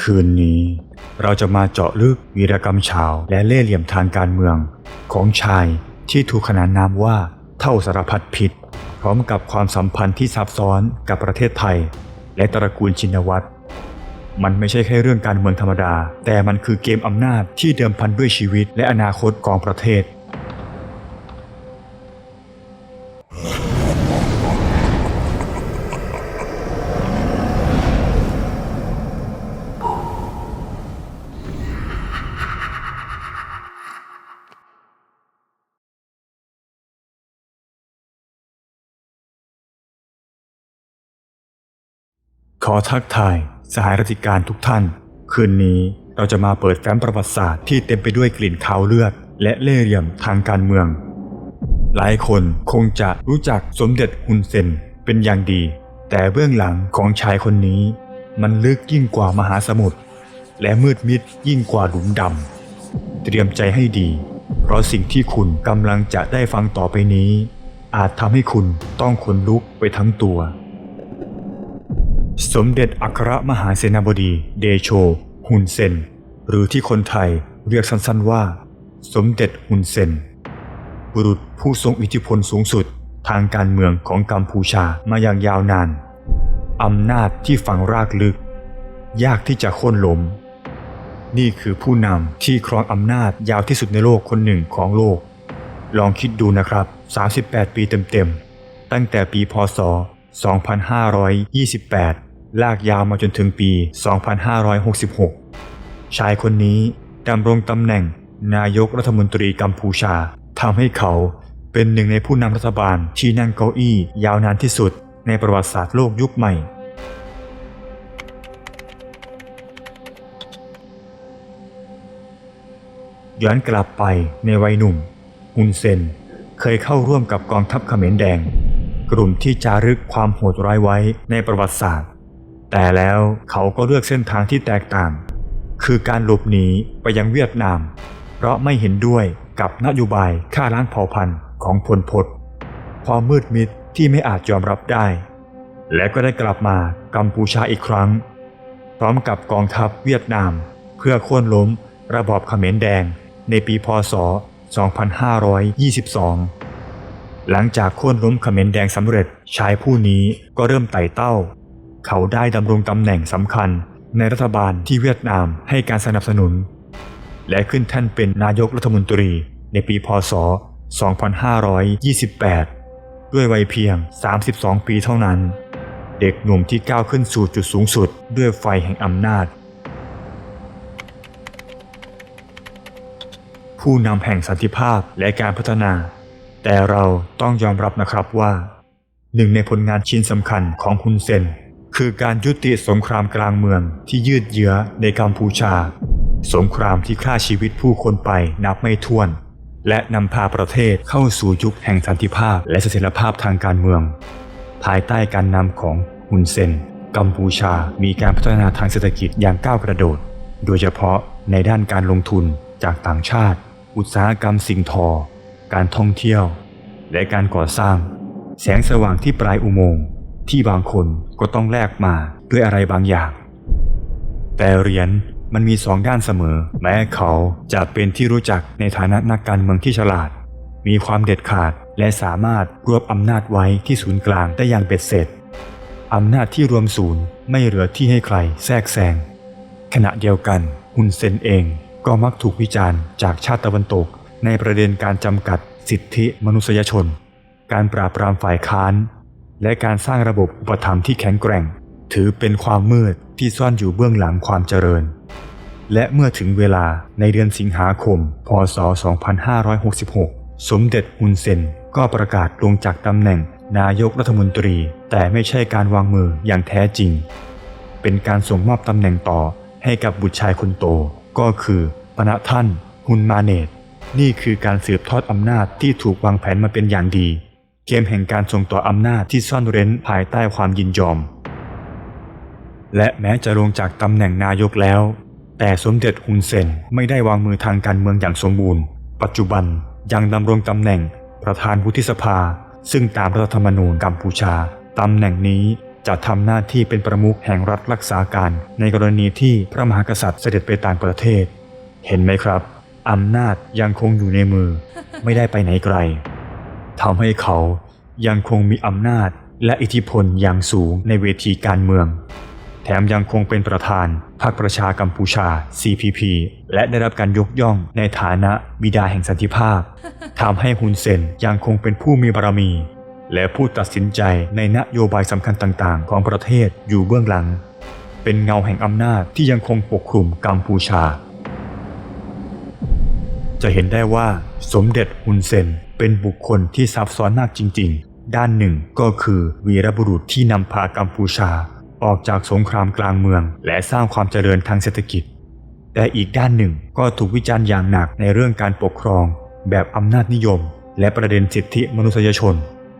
คืนนี้ เราจะมาเจาะลึกวีรกรรมเฉาและเล่ห์เหลี่ยมทางการเมือง ของชายที่ถูกขนานนามว่าเท่าสารพัดผิดพร้อมกับความสัมพันธ์ที่ซับซ้อนกับประเทศไทย และตระกูลชินวัตรมันไม่ใช่แค่เรื่องการเมืองธรรมดา แต่มันคือเกมอำนาจที่เดิมพันด้วยชีวิตและอนาคตของประเทศ อทักทายสหายราชการทุกท่าน คืนนี้เราจะมาเปิดแฟ้มประวัติศาสตร์ที่เต็มไปด้วยกลิ่นคาวเลือด และเล่ห์เหลี่ยมทางการเมือง หลายคนคงจะรู้จักสมเด็จฮุนเซนเป็นอย่างดี แต่เบื้องหลังของชายคนนี้ มันลึกยิ่งกว่ามหาสมุทรและมืดมิดยิ่งกว่าหลุมดำ เตรียมใจให้ดี เพราะสิ่งที่คุณกำลังจะได้ฟังต่อไปนี้ อาจทำให้คุณต้องขนลุกไปทั้งตัว สมเด็จอัครมหาเสนาบดีเดโชฮุนเซน หรือที่คนไทยเรียกสั้นๆว่า สมเด็จฮุนเซน บุรุษผู้ทรงอิทธิพลสูงสุดทางการเมืองของกัมพูชามาอย่างยาวนาน อำนาจที่ฝังรากลึก ยากที่จะโค่นล้ม นี่คือผู้นำที่ครองอำนาจยาวที่สุดในโลกคนหนึ่งของโลก ลองคิดดูนะครับ 38 ปีเต็มๆ ตั้งแต่ปีพศ 2528 ลากยาวมาจนถึงปี 2566 ชายคนนี้ดำรงตำแหน่งนายกรัฐมนตรีกัมพูชาทำให้เขาเป็นหนึ่งในผู้นำรัฐบาลที่นั่งเก้าอี้ยาวนานที่สุดในประวัติศาสตร์โลกยุคใหม่ ย้อนกลับไปในวัยหนุ่ม ฮุนเซนเคยเข้าร่วมกับกองทัพเขมรแดง กลุ่มที่จารึกความโหดร้ายไว้ในประวัติศาสตร์ แต่แล้วเขาก็เลือกเส้นทางที่แตกต่าง คือการหลบหนีไปยังเวียดนาม เพราะไม่เห็นด้วยกับนโยบายฆ่าล้างเผ่าพันธุ์ของพลพศความมืดมิดที่ไม่อาจยอมรับได้ และก็ได้กลับมากัมพูชาอีกครั้ง พร้อมกับกองทัพเวียดนาม เพื่อโค่นล้มระบอบเขมรแดงในปีพศ 2522 หลังจากโค่นล้มเขมรแดงสำเร็จชายผู้นี้ก็เริ่มไต่เต้า เขาได้ดำรงตำแหน่งสำคัญในรัฐบาลที่เวียดนามให้การสนับสนุน และขึ้นแท่นเป็นนายกรัฐมนตรีในปีพศ 2528 ด้วยวัยเพียง 32 ปีเท่านั้น เด็กหนุ่มที่ก้าวขึ้นสู่จุดสูงสุดด้วยไฟแห่งอำนาจ ผู้นำแห่งสันติภาพและการพัฒนา แต่เราต้องยอมรับนะครับว่า หนึ่งในผลงานชิ้นสำคัญของฮุนเซน คือการยุติสงครามกลางเมืองที่ยืดเยื้อในกัมพูชา สงครามที่ฆ่าชีวิตผู้คนไปนับไม่ถ้วน และนำพาประเทศเข้าสู่ยุคแห่งสันติภาพและเสถียรภาพทางการเมือง ภายใต้การนำของฮุนเซน กัมพูชามีการพัฒนาทางเศรษฐกิจอย่างก้าวกระโดด โดยเฉพาะในด้านการลงทุนจากต่างชาติ อุตสาหกรรมสิ่งทอ การท่องเที่ยว และการก่อสร้าง แสงสว่างที่ปลายอุโมงค์ ที่บางคนก็ต้องแลกมาด้วยอะไรบางอย่าง แต่เหรียญมันมีสองด้านเสมอ แม้เขาจะเป็นที่รู้จักในฐานะนักการเมืองที่ฉลาด มีความเด็ดขาดและสามารถรวบอำนาจไว้ที่ศูนย์กลางได้อย่างเบ็ดเสร็จอำนาจที่รวมศูนย์ไม่เหลือที่ให้ใครแทรกแซงขณะเดียวกันฮุนเซนเองก็มักถูกวิจารณ์จากชาติตะวันตก ในประเด็นการจำกัดสิทธิมนุษยชน การปราบปรามฝ่ายค้าน และการสร้างระบบอุปถัมภ์ที่แข็งแกร่ง ถือเป็นความมืดที่ซ่อนอยู่เบื้องหลังความเจริญ และเมื่อถึงเวลาในเดือนสิงหาคม พศ 2566 สมเด็จฮุนเซนก็ประกาศลงจากตำแหน่งนายกรัฐมนตรี แต่ไม่ใช่การวางมืออย่างแท้จริง เป็นการส่งมอบตำแหน่งต่อให้กับบุตรชายคนโต ก็คือปณะท่านฮุนมาเนตนี่คือการสืบทอดอำนาจที่ถูกวางแผนมาเป็นอย่างดี เกมแห่งการส่งต่ออำนาจที่ซ่อนเร้นภายใต้ความยินยอม และแม้จะลงจากตำแหน่งนายกแล้ว แต่สมเด็จฮุนเซนไม่ได้วางมือทางการเมืองอย่างสมบูรณ์ ปัจจุบันยังดำรงตำแหน่งประธานวุฒิสภา ซึ่งตามรัฐธรรมนูญกัมพูชาตำแหน่งนี้จะทำหน้าที่เป็นประมุขแห่งรัฐรักษาการ ในกรณีที่พระมหากษัตริย์เสด็จไปต่างประเทศ เห็นไหมครับอำนาจยังคงอยู่ในมือ ไม่ได้ไปไหนไกล ทำให้เขายังคงมีอำนาจและอิทธิพลอย่างสูงในเวทีการเมือง แถมยังคงเป็นประธานพรรคประชากัมพูชา CPP และได้รับการยกย่องในฐานะบิดาแห่งสันติภาพทำให้ฮุนเซนยังคงเป็นผู้มีบารมี และผู้ตัดสินใจในนโยบายสำคัญต่างๆ ของประเทศอยู่เบื้องหลัง เป็นเงาแห่งอำนาจที่ยังคงปกคลุมกัมพูชา จะเห็นได้ว่าสมเด็จฮุนเซน เป็นบุคคลที่ซับซ้อนมากจริง ๆ ด้านหนึ่งก็คือวีรบุรุษที่นำพากัมพูชา ออกจากสงครามกลางเมือง และสร้างความเจริญทางเศรษฐกิจ แต่อีกด้านหนึ่งก็ถูกวิจารณ์อย่างหนักในเรื่องการปกครอง แบบอำนาจนิยม และประเด็นสิทธิมนุษยชน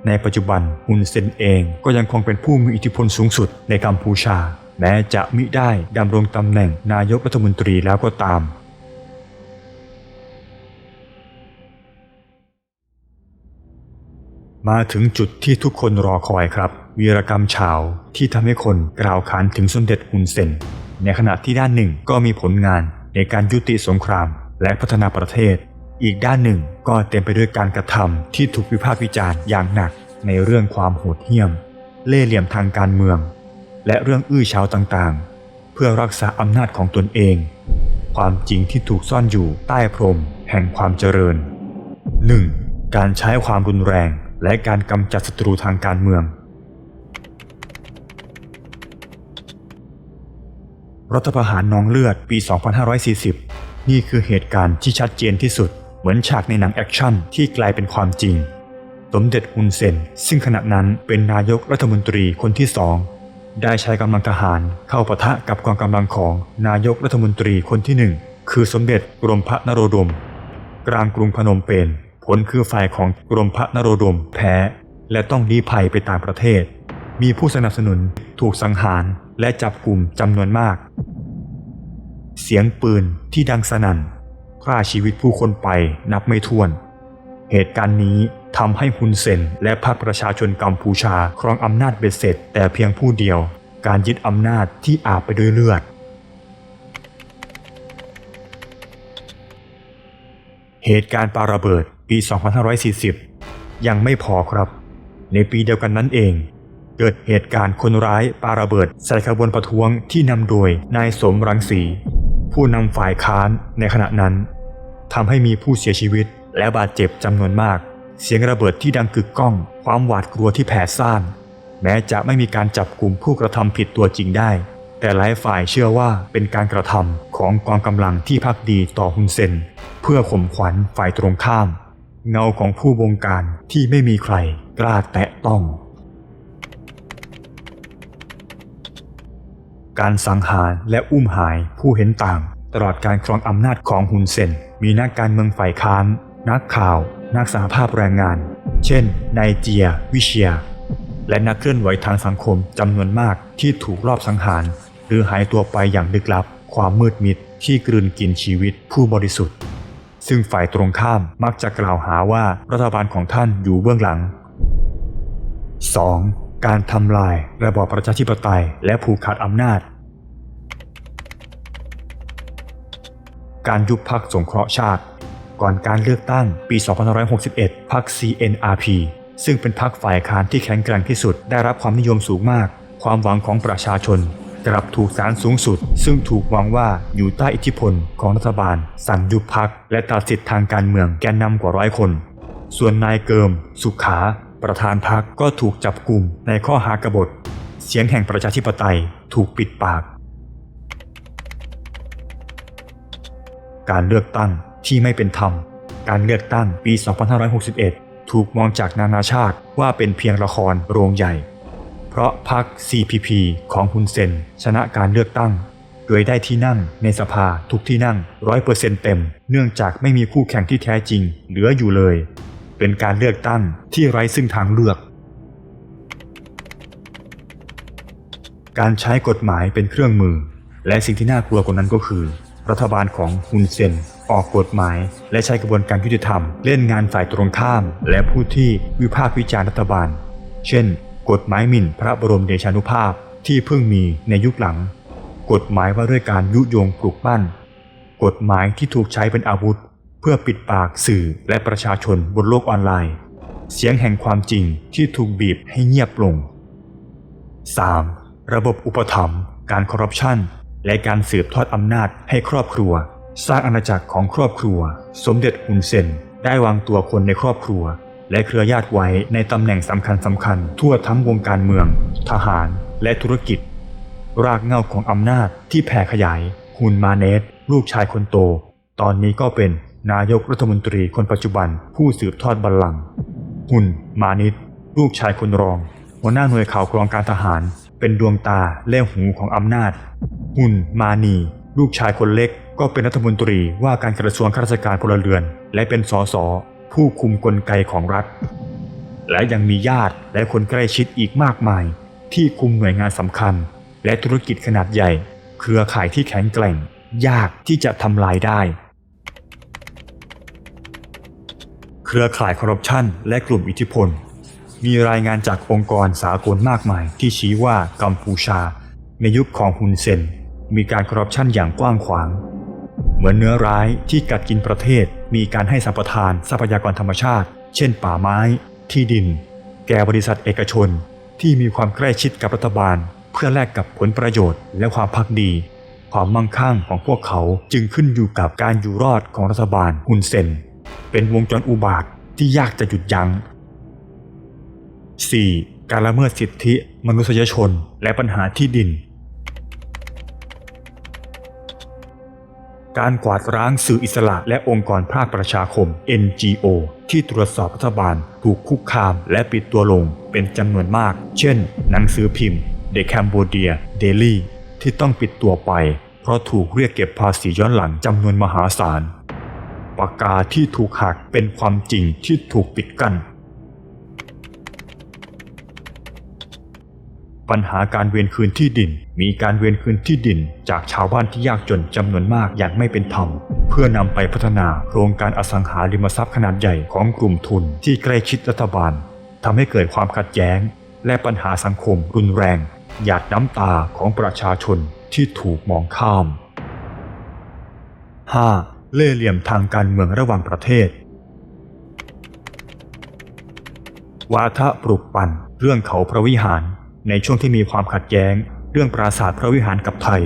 ในปัจจุบันฮุนเซนเองก็ยังคงเป็นผู้มีอิทธิพลสูงสุดในกัมพูชา แม้จะมิได้ดำรงตำแหน่งนายกรัฐมนตรีแล้วก็ตาม มาถึงจุดที่ทุกคนรอคอยครับ วีรกรรมเฉาที่ทำให้คนกล่าวขานถึงสมเด็จฮุนเซน ในขณะที่ด้านหนึ่งก็มีผลงานในการยุติสงคราม และพัฒนาประเทศ อีกด้านหนึ่งก็เต็มไปด้วยการกระทำที่ถูกวิพากษ์วิจารณ์อย่างหนักในเรื่องความโหดเหี้ยม เล่เหลี่ยมทางการเมือง และเรื่องอื้อฉาวต่างๆ เพื่อรักษาอำนาจของตนเอง ความจริงที่ถูกซ่อนอยู่ใต้พรมแห่งความเจริญ 1. การใช้ความรุนแรง และการกำจัดศัตรูทางการเมือง รัฐประหารนองเลือดปี 2540 นี่คือเหตุการณ์ที่ชัดเจนที่สุด เหมือนฉากในหนังแอคชั่นที่กลายเป็นความจริง สมเด็จฮุนเซน ซึ่งขณะนั้นเป็นนายกรัฐมนตรีคนที่สอง ได้ใช้กำลังทหารเข้าปะทะกับกองกำลังของนายกรัฐมนตรีคนที่หนึ่งคือสมเด็จกรมพระนโรดม กลางกรุงพนมเปญ ผลคือฝ่ายของกรมพระนโรดมแพ้ และต้องลี้ภัยไปต่างประเทศ มีผู้สนับสนุนถูกสังหารและจับกลุ่มจำนวนมาก เสียงปืนที่ดังสนั่นฆ่าชีวิตผู้คนไปนับไม่ถ้วน เหตุการณ์นี้ทำให้ฮุนเซนและพรรคประชาชนกัมพูชาครองอำนาจเบ็ดเสร็จแต่เพียงผู้เดียว การยึดอำนาจที่อาบไปด้วยเลือด เหตุการณ์ปาระเบิดปี 2540 ยังไม่พอครับ ในปีเดียวกันนั้นเอง เกิดเหตุการณ์คนร้ายปาระเบิดใส่ขบวนประท้วงที่นำโดยนายสมรังสี ผู้นำฝ่ายค้านในขณะนั้นทำให้มีผู้เสียชีวิตและบาดเจ็บจำนวนมาก เสียงระเบิดที่ดังกึกก้อง ความหวาดกลัวที่แผ่ซ่าน แม้จะไม่มีการจับกลุ่มผู้กระทำผิดตัวจริงได้ แต่หลายฝ่ายเชื่อว่าเป็นการกระทำของกองกำลังที่พักดีต่อฮุนเซน เพื่อข่มขวัญฝ่ายตรงข้าม เงาของผู้บงการที่ไม่มีใครกล้าแตะต้อง การสังหารและอุ้มหายผู้เห็นต่าง ตลอดการครองอำนาจของฮุนเซน มีนักการเมืองฝ่ายค้าน นักข่าว นักสหภาพแรงงาน เช่นไนเจีย วิเชียและนักเคลื่อนไหวทางสังคมจำนวนมากที่ถูกลอบสังหาร หรือหายตัวไปอย่างลึกลับ ความมืดมิดที่กลืนกินชีวิตผู้บริสุทธิ์ ซึ่งฝ่ายตรงข้ามมักจะกล่าวหาว่ารัฐบาลของท่านอยู่เบื้องหลัง 2. การทำลายระบอบประชาธิปไตยและผูกขาดอำนาจ การยุบพักสงเคราะห์ชาติ ก่อนการเลือกตั้งปี 2561พัก CNRP ซึ่งเป็นพักฝ่ายค้านที่แข็งแกร่งที่สุดได้รับความนิยมสูงมาก ความหวังของประชาชน กลับถูกศาลสูงสุด ซึ่งถูกวังว่าอยู่ใต้อิทธิพลของรัฐบาล สั่งยุบพักและตัดสิทธิ์ทางการเมืองแกนนำกว่าร้อยคน ส่วนนายเกิม สุขา ประธานพักก็ถูกจับกลุ่มในข้อหากบฏ เสียงแห่งประชาธิปไตยถูกปิดปาก การเลือกตั้งที่ไม่เป็นธรรม การเลือกตั้งปี 2561 ถูกมองจากนานาชาติว่าเป็นเพียงละครโรงใหญ่ เพราะพรรค CPP ของฮุนเซน ชนะการเลือกตั้ง โดยได้ที่นั่งในสภาทุกที่นั่ง100%เต็ม เนื่องจากไม่มีคู่แข่งที่แท้จริง เหลืออยู่เลย เป็นการเลือกตั้งที่ไร้ซึ่งทางเลือก การใช้กฎหมายเป็นเครื่องมือ และสิ่งที่น่ากลัวกว่านั้นก็คือ รัฐบาลของฮุนเซนออกกฎหมายและใช้กระบวนการยุติธรรม เล่นงานฝ่ายตรงข้าม และผู้ที่วิพากษ์วิจารณ์รัฐบาล เช่น กฎหมายหมิ่นพระบรมเดชานุภาพที่เพิ่งมีในยุคหลัง กฎหมายว่าด้วยการยุยงปลุกปั้น กฎหมายที่ถูกใช้เป็นอาวุธ เพื่อปิดปากสื่อและประชาชนบนโลกออนไลน์ เสียงแห่งความจริงที่ถูกบีบให้เงียบลง 3. ระบบอุปถัมภ์การคอร์รัปชันและการสืบทอดอำนาจให้ครอบครัว สร้างอาณาจักรของครอบครัว สมเด็จฮุนเซนได้วางตัวคนในครอบครัว และเครือญาติไว้ในตำแหน่งสำคัญสำคัญทั่วทั้งวงการเมือง ทหาร และธุรกิจ รากเงาของอำนาจที่แผ่ขยายฮุนมาเนสลูกชายคนโต ตอนนี้ก็เป็นนายกรัฐมนตรีคนปัจจุบันผู้สืบทอดบัลลังก์หุนมานิดลูกชายคนรอง หัวหน้าหน่วยข่าวกรองการทหาร เป็นดวงตาและหูของอำนาจ หุนมานี ลูกชายคนเล็กก็เป็นรัฐมนตรีว่าการกระทรวงข้าราชการพลเรือน และเป็นสส ผู้คุมกลไกของรัฐ และยังมีญาติและคนใกล้ชิดอีกมากมาย ที่คุมหน่วยงานสำคัญ และธุรกิจขนาดใหญ่ เครือข่ายที่แข็งแกร่ง ยากที่จะทำลายได้ เครือข่ายคอร์รัปชันและกลุ่มอิทธิพล มีรายงานจากองค์กรสากลมากมาย ที่ชี้ว่ากัมพูชา ในยุคของฮุนเซนมีการคอร์รัปชันอย่างกว้างขวาง มือนเนื้อร้ายที่กัดกินประเทศ มีการให้สัมปทานทรัพยากรธรรมชาติ เช่น ป่าไม้ ที่ดิน แก่บริษัทเอกชน ที่มีความใกล้ชิดกับรัฐบาล เพื่อแลกกับผลประโยชน์และความพักดี ความมั่งคั่งของพวกเขาจึงขึ้นอยู่กับการอยู่รอดของรัฐบาลฮุนเซน เป็นวงจรอุบาทที่ยากจะหยุดยัง้ง 4. การละเมิดสิทธิมนุษยชน และปัญหาที่ดิน การกวาดร้างสื่ออิสระและองค์กรภาคประชาคม NGO ที่ตรวจสอบรัฐบาลถูกคุกคามและปิดตัวลงเป็นจำนวนมาก เช่น หนังสือพิมพ์ The Cambodia Daily ที่ต้องปิดตัวไป เพราะถูกเรียกเก็บภาษีย้อนหลังจำนวนมหาศาลปากกาที่ถูกหักเป็นความจริงที่ถูกปิดกั้น ปัญหาการเวียนคืนที่ดิน มีการเวียนคืนที่ดิน จากชาวบ้านที่ยากจนจำนวนมากอย่างไม่เป็นธรรม เพื่อนำไปพัฒนาโครงการอสังหาริมทรัพย์ขนาดใหญ่ของกลุ่มทุนที่ใกล้ชิดรัฐบาลทำให้เกิดความขัดแย้ง และปัญหาสังคมรุนแรง หยาดน้ำตาของประชาชนที่ถูกมองข้าม 5. เล่เหลี่ยมทางการเมืองระหว่างประเทศ วาทะปลุกปั่นเรื่องเขาพระวิหาร ในช่วงที่มีความขัดแย้ง เรื่องปราสาทพระวิหารกับไทย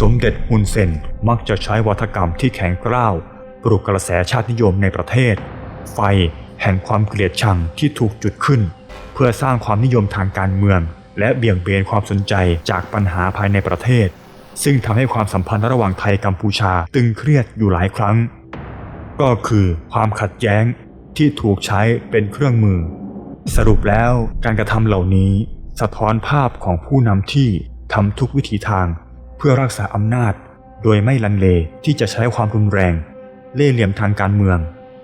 สมเด็จฮุนเซนมักจะใช้วัฒกรรมที่แข็งกร้าวปลุกกระแสชาตินิยมในประเทศ ไฟแห่งความเกลียดชังที่ถูกจุดขึ้น เพื่อสร้างความนิยมทางการเมือง และเบี่ยงเบนความสนใจจากปัญหาภายในประเทศ ซึ่งทำให้ความสัมพันธ์ระหว่างไทยกัมพูชาตึงเครียดอยู่หลายครั้ง ก็คือความขัดแย้งที่ถูกใช้เป็นเครื่องมือ สรุปแล้วการกระทำเหล่านี้ สะท้อนภาพของผู้นำที่ทำทุกวิถีทาง เพื่อรักษาอำนาจ โดยไม่ลังเลที่จะใช้ความรุนแรง เล่เหลี่ยมทางการเมือง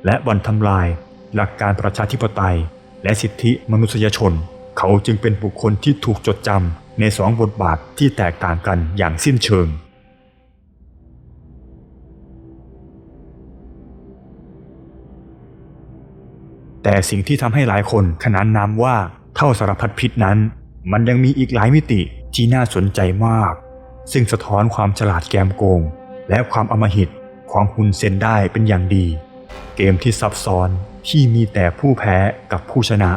และวันทำลาย หลักการประชาธิปไตย และสิทธิมนุษยชน เขาจึงเป็นบุคคลที่ถูกจดจำในสองบทบาทที่แตกต่างกันอย่างสิ้นเชิงแต่สิ่งที่ทำให้หลายคนขนานนามว่าเท่าสารพัดพิษนั้น มันยังมีอีกหลายมิติที่น่าสนใจมาก ซึ่งสะท้อนความฉลาดแกมโกง และความอมหิตของฮุนเซนได้เป็นอย่างดี เกมที่ซับซ้อนที่มีแต่ผู้แพ้กับผู้ชนะ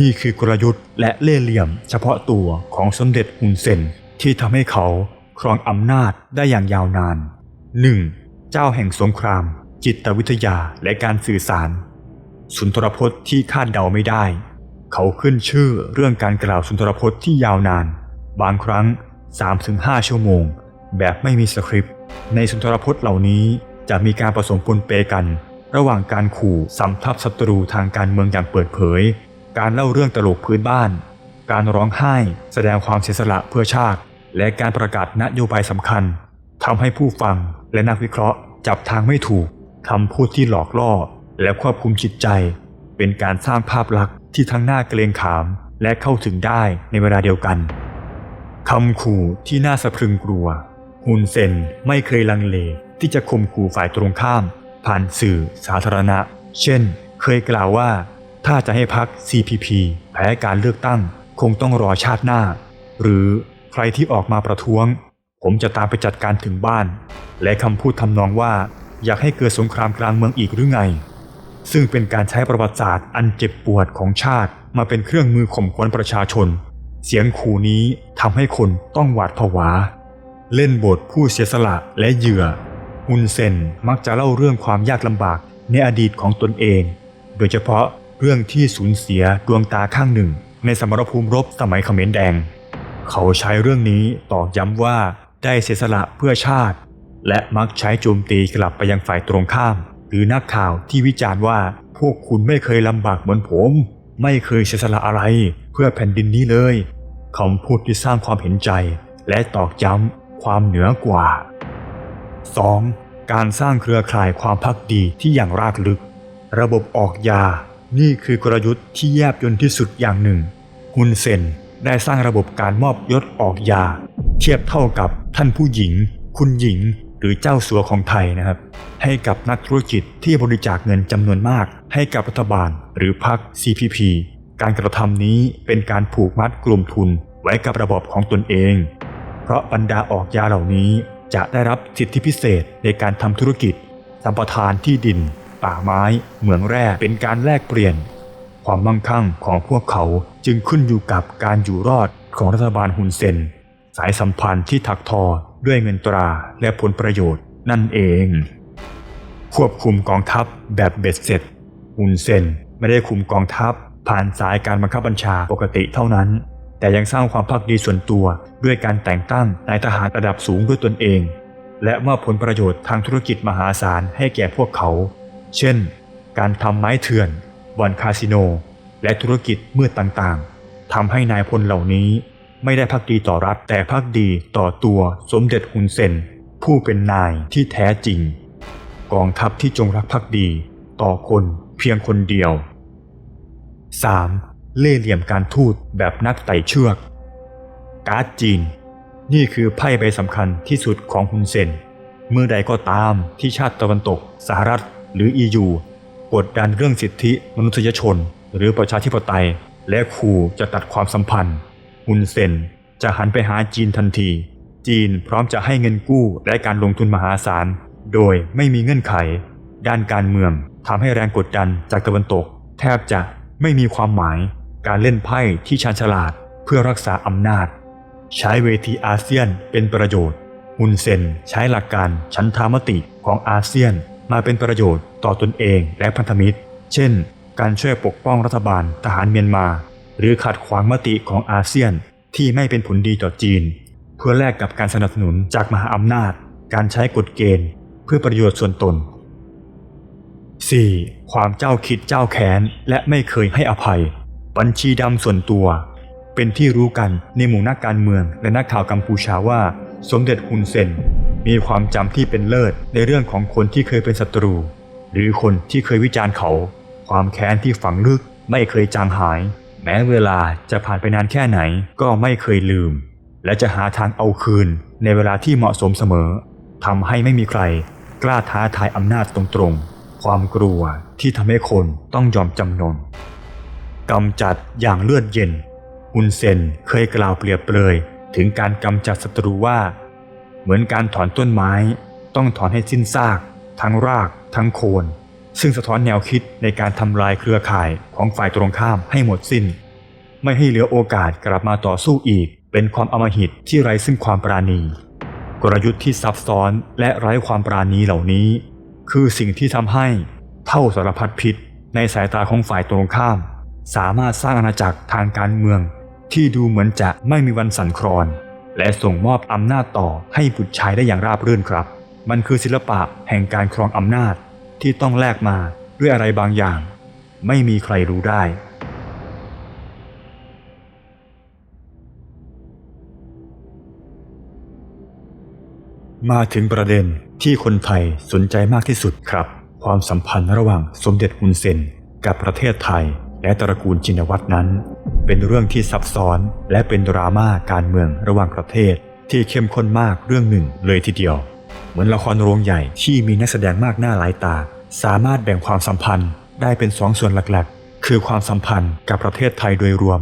นี่คือกลยุทธ์และเล่ห์เหลี่ยม เฉพาะตัวของสมเด็จฮุนเซนที่ทำให้เขาครองอำนาจได้อย่างยาวนาน 1. เจ้าแห่งสงคราม จิตวิทยาและการสื่อสาร สุนทรพจน์ที่คาดเดาไม่ได้ เขาขึ้นชื่อเรื่องการกล่าวสุนทรพจน์ที่ยาวนาน บางครั้ง 3-5 ชั่วโมง แบบไม่มีสคริปต์ ในสุนทรพจน์เหล่านี้จะมีการผสมปนเปกัน ระหว่างการขู่สำทับศัตรูทางการเมืองอย่างเปิดเผย การเล่าเรื่องตลกพื้นบ้าน การร้องไห้ แสดงความเสียสละเพื่อชาติ และการประกาศนโยบายสำคัญทำให้ผู้ฟังและนักวิเคราะห์จับทางไม่ถูกคำพูดที่หลอกล่อและควบคุมจิตใจ เป็นการสร้างภาพลักษณ์ ที่ทั้งน่าเกรงขามและเข้าถึงได้ในเวลาเดียวกันคำขู่ที่น่าสะพรึงกลัวฮุนเซนไม่เคยลังเลที่จะข่มขู่ฝ่ายตรงข้าม ผ่านสื่อสาธารณะ เช่น เคยกล่าวว่า ถ้าจะให้พัก CPP แพ้การเลือกตั้งคงต้องรอชาติหน้า หรือใครที่ออกมาประท้วง ผมจะตามไปจัดการถึงบ้าน และคำพูดทำนองว่า อยากให้เกิดสงครามกลางเมืองอีกหรือไง ซึ่งเป็นการใช้ประวัติศาสตร์อันเจ็บปวดของชาติมาเป็นเครื่องมือข่มขวัญประชาชน เสียงขู่นี้ทำให้คนต้องหวาดผวา เล่นบทผู้เสียสละและเหยื่อฮุนเซนมักจะเล่าเรื่องความยากลำบากในอดีตของตนเอง โดยเฉพาะเรื่องที่สูญเสียดวงตาข้างหนึ่ง ในสมรภูมิรบสมัยเขมรแดง เขาใช้เรื่องนี้ตอกย้ำว่าได้เสียสละเพื่อชาติ และมักใช้โจมตีกลับไปยังฝ่ายตรงข้าม หรือนักข่าวที่วิจารณ์ว่าพวกคุณไม่เคยลำบากเหมือนผม ไม่เคยเสียสละอะไรเพื่อแผ่นดินนี้เลยคำพูดที่สร้างความเห็นใจ และตอกย้ำความเหนือกว่า 2. การสร้างเครือข่ายความพักดีที่อย่างรากลึก ระบบออกยา นี่คือกลยุทธ์ที่แยบยลที่สุดอย่างหนึ่งฮุนเซนได้สร้างระบบการมอบยศออกยา เทียบเท่ากับท่านผู้หญิง คุณหญิง หรือเจ้าสัวของไทยนะครับ ให้กับนักธุรกิจที่บริจาคเงินจำนวนมาก ให้กับรัฐบาล หรือพรรค CPP การกระทำนี้เป็นการผูกมัดกลุ่มทุนไว้กับระบบของตนเอง เพราะบรรดาออกยาเหล่านี้จะได้รับสิทธิพิเศษในการทำธุรกิจ สัมปทานที่ดิน ป่าไม้ เหมืองแร่ เป็นการแลกเปลี่ยน ความมั่งคั่งของพวกเขาจึงขึ้นอยู่กับการอยู่รอดของรัฐบาลฮุนเซน สายสัมพันธ์ที่ถักทอ ด้วยเงินตราและผลประโยชน์นั่นเอง ควบคุมกองทัพแบบเบ็ดเสร็จฮุนเซนไม่ได้คุมกองทัพ ผ่านสายการบังคับบัญชาปกติเท่านั้น แต่ยังสร้างความพักดีส่วนตัว ด้วยการแต่งตั้งนายทหารระดับสูงด้วยตนเอง และมอบผลประโยชน์ทางธุรกิจมหาศาลให้แก่พวกเขา เช่น การทำไม้เถื่อนบ่อนคาสิโน และธุรกิจมืดต่างๆทำให้นายพลเหล่านี้ ไม่ได้พักดีต่อรัฐ แต่พักดีต่อตัวสมเด็จฮุนเซน ผู้เป็นนายที่แท้จริง กองทัพที่จงรักภักดี ต่อคนเพียงคนเดียว 3. เล่เหลี่ยมการทูตแบบนักไต่เชือก การ์ดจีน นี่คือไพ่ใบสำคัญที่สุดของฮุนเซน เมื่อใดก็ตามที่ชาติตะวันตก สหรัฐ หรือ EU กดดันเรื่องสิทธิมนุษยชน หรือประชาธิปไตย และขู่จะตัดความสัมพันธ์ ฮุนเซนจะหันไปหาจีนทันที จีนพร้อมจะให้เงินกู้และการลงทุนมหาศาล โดยไม่มีเงื่อนไข ด้านการเมืองทำให้แรงกดดันจากตะวันตก แทบจะไม่มีความหมาย การเล่นไพ่ที่ชาญฉลาดเพื่อรักษาอำนาจ ใช้เวทีอาเซียนเป็นประโยชน์ฮุนเซนใช้หลักการชั้นทามติของอาเซียนมาเป็นประโยชน์ต่อตนเองและพันธมิตร เช่น การช่วยปกป้องรัฐบาลทหารเมียนมา หรือขัดขวางมติของอาเซียนที่ไม่เป็นผลดีต่อจีน เพื่อแลกกับการสนับสนุนจากมหาอำนาจ การใช้กฎเกณฑ์ เพื่อประโยชน์ส่วนตน 4. ความเจ้าคิดเจ้าแค้นและไม่เคยให้อภัย บัญชีดำส่วนตัว เป็นที่รู้กันในหมู่นักการเมืองและนักข่าวกัมพูชาว่า สมเด็จฮุนเซนมีความจำที่เป็นเลิศในเรื่องของคนที่เคยเป็นศัตรู หรือคนที่เคยวิจารณ์เขา ความแค้นที่ฝังลึกไม่เคยจางหาย แม้เวลาจะผ่านไปนานแค่ไหนก็ไม่เคยลืม และจะหาทางเอาคืนในเวลาที่เหมาะสมเสมอทำให้ไม่มีใคร กล้าท้าทายอำนาจตรงๆ ความกลัวที่ทำให้คนต้องยอมจำนนกำจัดอย่างเลือดเย็นฮุนเซนเคยกล่าวเปรียบเปรยถึงการกำจัดศัตรูว่า เหมือนการถอนต้นไม้ ต้องถอนให้สิ้นซาก ทั้งราก ทั้งโคน ซึ่งสะท้อนแนวคิดในการทำลายเครือข่ายของฝ่ายตรงข้ามให้หมดสิ้น ไม่ให้เหลือโอกาสกลับมาต่อสู้อีก เป็นความอมหิตที่ไร้ซึ่งความปราณี กลยุทธ์ที่ซับซ้อนและไร้ความปราณีเหล่านี้ คือสิ่งที่ทำให้เท่าสารพัดพิษในสายตาของฝ่ายตรงข้าม สามารถสร้างอาณาจักรทางการเมือง ที่ดูเหมือนจะไม่มีวันสั่นคลอน และส่งมอบอำนาจต่อให้บุตรชายได้อย่างราบรื่นครับ มันคือศิลปะแห่งการครองอำนาจ ที่ต้องแลกมาด้วยอะไรบางอย่าง ไม่มีใครรู้ได้ มาถึงประเด็นที่คนไทยสนใจมากที่สุดครับ ความสัมพันธ์ระหว่างสมเด็จฮุนเซนกับประเทศไทยและตระกูลจินวัตรนั้น เป็นเรื่องที่ซับซ้อนและเป็นดราม่าการเมืองระหว่างประเทศที่เข้มข้นมากเรื่องหนึ่งเลยทีเดียว เหมือนละครโรงใหญ่ที่มีนักแสดงมากหน้าหลายตา สามารถแบ่งความสัมพันธ์ได้เป็นสองส่วนหลักๆ คือความสัมพันธ์กับประเทศไทยโดยรวม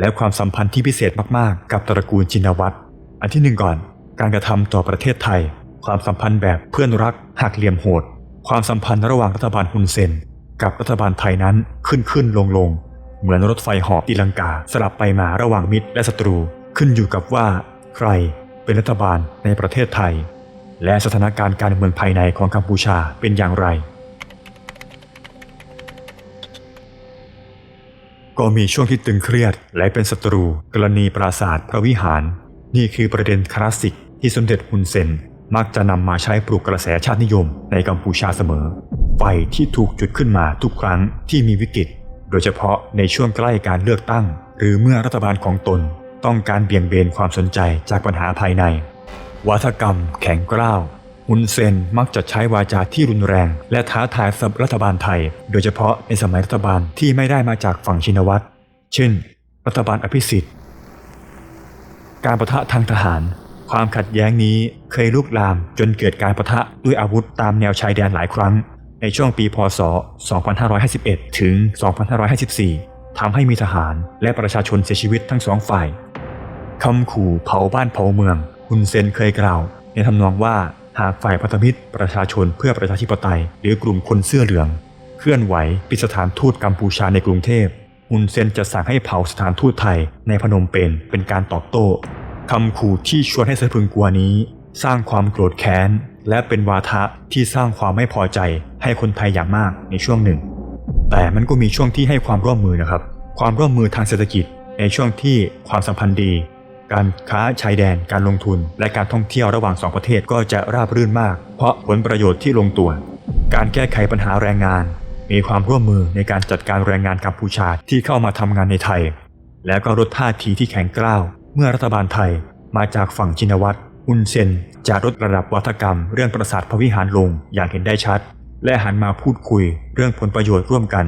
และความสัมพันธ์ที่พิเศษมากๆ กับตระกูลจินวัตรอันที่หนึ่งก่อน การกระทำต่อประเทศไทย ความสัมพันธ์แบบเพื่อนรักหักเหลี่ยมโหด ความสัมพันธ์ระหว่างรัฐบาลฮุนเซน กับรัฐบาลไทยนั้นขึ้นขึ้นลงลงเหมือนรถไฟหาะตีลังกาสลับไปมาระหว่างมิตรและศัตรู ขึ้นอยู่กับว่า ใครเป็นรัฐบาลในประเทศไทย และสถานการณ์การเมืองภายในของกัมพูชาเป็นอย่างไร ก็มีช่วงที่ตึงเครียดและเป็นศัตรู กรณีปราสาทพระวิหาร นี่คือประเด็นคลาสสิกที่สมเด็จฮุนเซนมักจะนำมาใช้ปลุกกระแสชาตินิยมในกัมพูชาเสมอ ไฟที่ถูกจุดขึ้นมาทุกครั้งที่มีวิกฤต โดยเฉพาะในช่วงใกล้การเลือกตั้ง หรือเมื่อรัฐบาลของตน ต้องการเบี่ยงเบนความสนใจจากปัญหาภายใน วาทกรรม แข็งกร้าวฮุนเซนมักจะใช้วาจาที่รุนแรง และท้าทายสับรัฐบาลไทย โดยเฉพาะในสมัยรัฐบาลที่ไม่ได้มาจากฝั่งชินวัตรเช่น รัฐบาลอภิสิทธิ์ การประทะทางทหาร ความขัดแย้งนี้เคยลุกลามจนเกิดการประทะด้วยอาวุธตามแนวชายแดนหลายครั้ง ในช่วงปีพศ 2551 ถึง 2554 ทำให้มีทหารและประชาชนเสียชีวิตทั้งสองฝ่ายคำขู่เผาบ้านเผาเมือง ฮุนเซนเคยกล่าว ในทำนองว่าหากฝ่ายพันธมิตรประชาชนเพื่อประชาธิปไตย หรือกลุ่มคนเสื้อเหลือง เคลื่อนไหวปิดสถานทูตกัมพูชาในกรุงเทพฮุนเซนจะสั่งให้เผาสถานทูตไทยในพนมเปญเป็นการตอบโต้คำขู่ที่ชวนให้สะพึงกลัวนี้ สร้างความโกรธแค้น และเป็นวาทะที่สร้างความไม่พอใจให้คนไทยอย่างมากในช่วงหนึ่ง แต่มันก็มีช่วงที่ให้ความร่วมมือนะครับ ความร่วมมือทางเศรษฐกิจในช่วงที่ความสัมพันธ์ดี การค้าชายแดน การลงทุน และการท่องเที่ยวระหว่างสองประเทศก็จะราบรื่นมาก เพราะผลประโยชน์ที่ลงตัว การแก้ไขปัญหาแรงงาน มีความร่วมมือในการจัดการแรงงานกัมพูชาที่เข้ามาทำงานในไทย แล้วก็ลดท่าทีที่แข็งกร้าว เมื่อรัฐบาลไทยมาจากฝั่งจินวัตรอุนเซนจะลดระดับวัฒกรรม เรื่องประสาทพระวิหารลงอย่างเห็นได้ชัด และหันมาพูดคุย เรื่องผลประโยชน์ร่วมกัน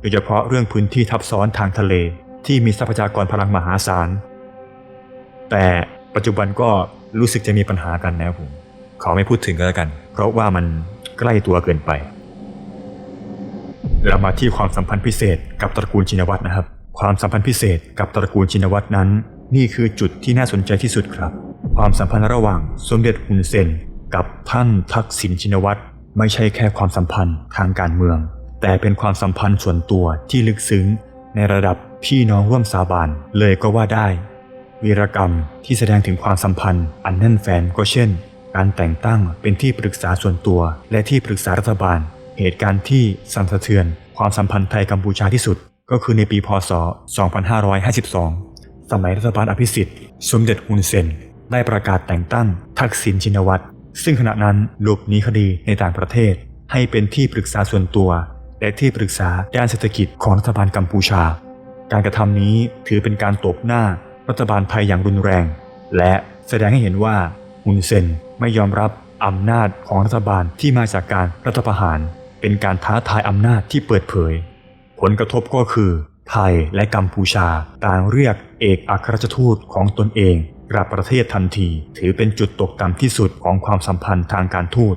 โดยเฉพาะเรื่องพื้นที่ทับซ้อนทางทะเล ที่มีทรัพยากรพลังมหาศาล แต่ปัจจุบันก็รู้สึกจะมีปัญหากันนะครับผมขอไม่พูดถึงก็แล้วกัน เพราะว่ามันใกล้ตัวเกินไปเรามาที่ความสัมพันธ์พิเศษกับตระกูลชินวัตรนะครับ ความสัมพันธ์พิเศษกับตระกูลชินวัตรนั้น นี่คือจุดที่น่าสนใจที่สุดครับ ความสัมพันธ์ระหว่างสมเด็จฮุนเซน กับท่านทักษิณชินวัตรไม่ใช่แค่ความสัมพันธ์ทางการเมือง แต่เป็นความสัมพันธ์ส่วนตัวที่ลึกซึ้ง ในระดับพี่น้องร่วมสาบานเลยก็ว่าได้ วีรกรรมที่แสดงถึงความสัมพันธ์ อันแน่นแฟนก็เช่น การแต่งตั้งเป็นที่ปรึกษาส่วนตัว และที่ปรึกษารัฐบาล เหตุการณ์ที่สั่นสะเทือน ความสัมพันธ์ไทยกัมพูชาที่สุด ก็คือในปีพศ 2552 สมัยรัฐบาลอภิสิทธิ์ สมเด็จฮุนเซน ได้ประกาศแต่งตั้ง ทักษิณชินวัตร ซึ่งขณะนั้นหลบหนีคดีในต่างประเทศ ให้เป็นที่ปรึกษาส่วนตัว และที่ปรึกษาด้านเศรษฐกิจของรัฐบาลกัมพูชา การกระทำนี้ถือเป็นการตบหน้า รัฐบาลไทยอย่างรุนแรง และแสดงให้เห็นว่าฮุนเซนไม่ยอมรับอำนาจของรัฐบาลที่มาจากการรัฐประหาร เป็นการท้าทายอำนาจที่เปิดเผย ผลกระทบก็คือ ไทยและกัมพูชาต่างเรียกเอกอัครราชทูตของตนเองกลับประเทศทันที ถือเป็นจุดตกต่ำที่สุดของความสัมพันธ์ทางการทูต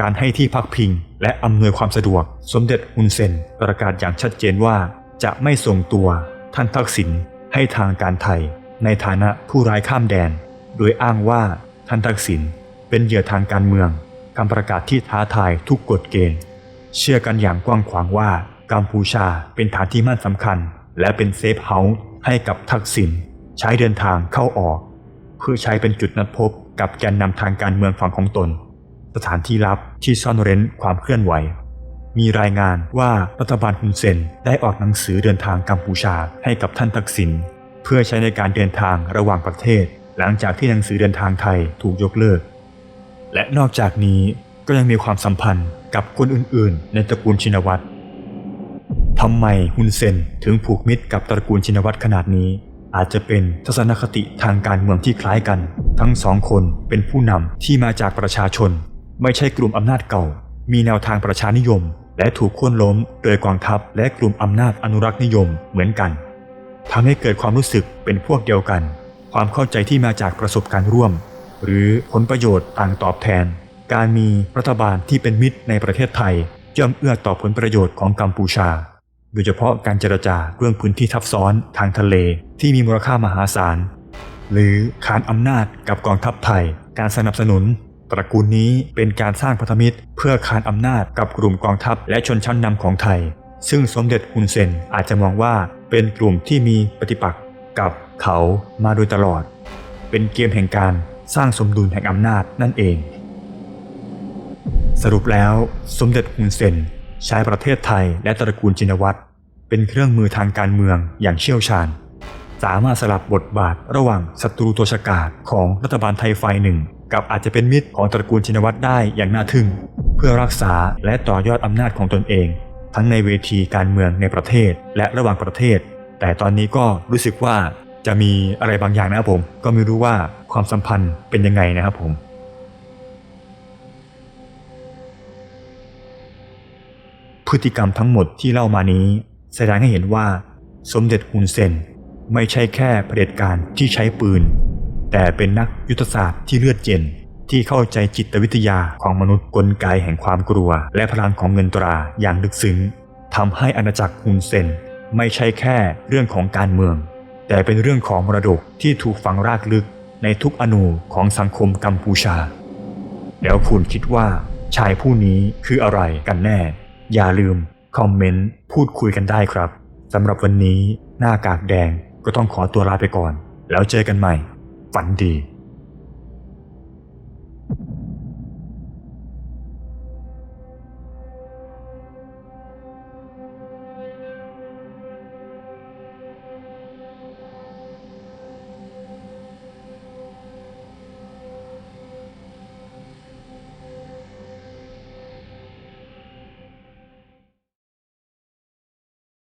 การให้ที่พักพิง และอำนวยความสะดวก สมเด็จฮุนเซนประกาศอย่างชัดเจนว่า จะไม่ส่งตัวท่านทักษิณให้ทางการไทย ในฐานะผู้ร้ายข้ามแดน โดยอ้างว่าท่านทักษิณเป็นเหยื่อทางการเมืองคำประกาศที่ท้าทายทุกกฎเกณฑ์ เชื่อกันอย่างกว้างขวางว่ากัมพูชาเป็นฐานที่มั่นสำคัญ และเป็นเซฟเฮาส์ให้กับทักษิณใช้เดินทางเข้าออก เพื่อใช้เป็นจุดนัดพบกับแกนนำทางการเมืองฝั่งของตน สถานที่ลับที่ซ่อนเร้นความเคลื่อนไหว มีรายงานว่ารัฐบาลฮุนเซนได้ออกหนังสือเดินทางกัมพูชาให้กับท่านทักษิณ เพื่อใช้ในการเดินทางระหว่างประเทศ หลังจากที่หนังสือเดินทางไทยถูกยกเลิก และนอกจากนี้ก็ยังมีความสัมพันธ์กับคนอื่นๆ ในตระกูลชินวัตรทำไมฮุนเซนถึงผูกมิตรกับตระกูลชินวัตรขนาดนี้ อาจจะเป็นทัศนคติทางการเมืองที่คล้ายกัน ทั้งสองคนเป็นผู้นำที่มาจากประชาชน ไม่ใช่กลุ่มอำนาจเก่า มีแนวทางประชานิยม และถูกโค่นล้ม โดยกองทัพและกลุ่มอำนาจอนุรักษ์นิยมเหมือนกัน ทำให้เกิดความรู้สึกเป็นพวกเดียวกัน ความเข้าใจที่มาจากประสบการณ์ร่วม หรือผลประโยชน์ต่างตอบแทน การมีรัฐบาลที่เป็นมิตรในประเทศไทยย่อมเอื้อต่อผลประโยชน์ของกัมพูชา โดยเฉพาะการเจรจาเรื่องพื้นที่ทับซ้อนทางทะเลที่มีมูลค่ามหาศาล หรือขานอำนาจกับกองทัพไทย การสนับสนุน ตระกูลนี้เป็นการสร้างพันธมิตร เพื่อขานอำนาจกับกลุ่มกองทัพและชนชั้นนำของไทย ซึ่งสมเด็จฮุนเซนอาจจะมองว่า เป็นกลุ่มที่มีปฏิปักษ์กับเขามาโดยตลอด เป็นเกมแห่งการสร้างสมดุลแห่งอำนาจนั่นเอง สรุปแล้วสมเด็จฮุนเซนใช้ประเทศไทยและตระกูลจินวัตรเป็นเครื่องมือทางการเมืองอย่างเชี่ยวชาญ สามารถสลับบทบาทระหว่างศัตรูตัวฉกาจของรัฐบาลไทยฝ่ายหนึ่ง กับอาจจะเป็นมิตรของตระกูลชินวัตรได้อย่างน่าทึ่ง เพื่อรักษาและต่อยอดอำนาจของตนเอง ทั้งในเวทีการเมืองในประเทศและระหว่างประเทศ แต่ตอนนี้ก็รู้สึกว่าจะมีอะไรบางอย่างนะครับผม ก็ไม่รู้ว่าความสัมพันธ์เป็นยังไงนะครับผมพฤติกรรมทั้งหมดที่เล่ามานี้ แสดงให้เห็นว่า สมเด็จฮุนเซนไม่ใช่แค่เผด็จการที่ใช้ปืน แต่เป็นนักยุทธศาสตร์ที่เลือดเย็น ที่เข้าใจจิตวิทยาของมนุษย์กลไกแห่งความกลัว และพลังของเงินตราอย่างลึกซึ้งทำให้อาณาจักรฮุนเซนไม่ใช่แค่เรื่องของการเมือง แต่เป็นเรื่องของมรดกที่ถูกฝังรากลึกในทุกอนูของสังคมกัมพูชา แล้วคุณคิดว่าชายผู้นี้คืออะไรกันแน่ อย่าลืม คอมเมนต์พูดคุยกันได้ครับสำหรับวันนี้หน้ากากแดงก็ต้องขอตัวลาไปก่อน แล้วเจอกันใหม่ ฝันดี